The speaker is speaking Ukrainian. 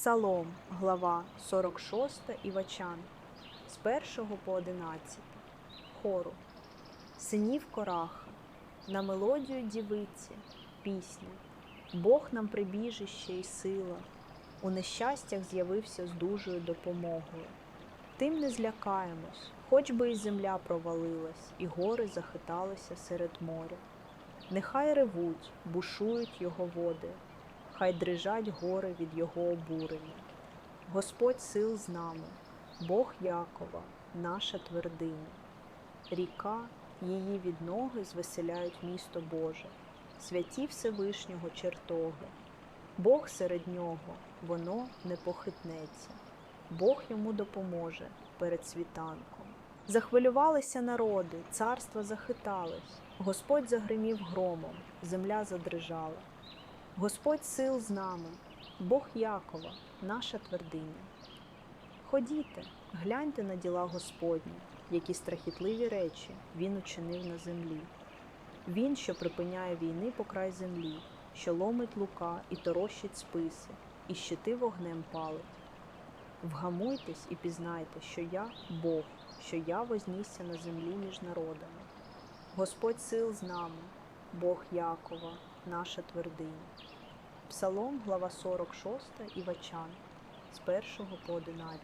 Псалом, глава 46 Івачан, з 1 по 11, хору. Синів Кораха, на мелодію дівиці, пісня. Бог нам прибіжище і сила, у нещастях з'явився з дужою допомогою. Тим не злякаємось, хоч би і земля провалилась, і гори захиталися серед моря. Нехай ревуть, бушують його води, хай дрижать гори від його обурення. Господь сил з нами, Бог Якова, наша твердиня. Ріка, її від ноги звеселяють місто Боже, святі Всевишнього чертоги. Бог серед нього, воно не похитнеться. Бог йому допоможе перед світанком. Захвилювалися народи, царства захитались, Господь загримів громом, земля задрижала. Господь сил з нами, Бог Якова, наша твердиня. Ходіте, гляньте на діла Господні, які страхітливі речі Він учинив на землі. Він, що припиняє війни по край землі, що ломить лука і торощить списи, і щити вогнем палить. Вгамуйтесь і пізнайте, що я Бог, що я вознісся на землі між народами. Господь сил з нами, Бог Якова, наша твердиня. Псалом, глава 46 Івачан, з 1 по 11.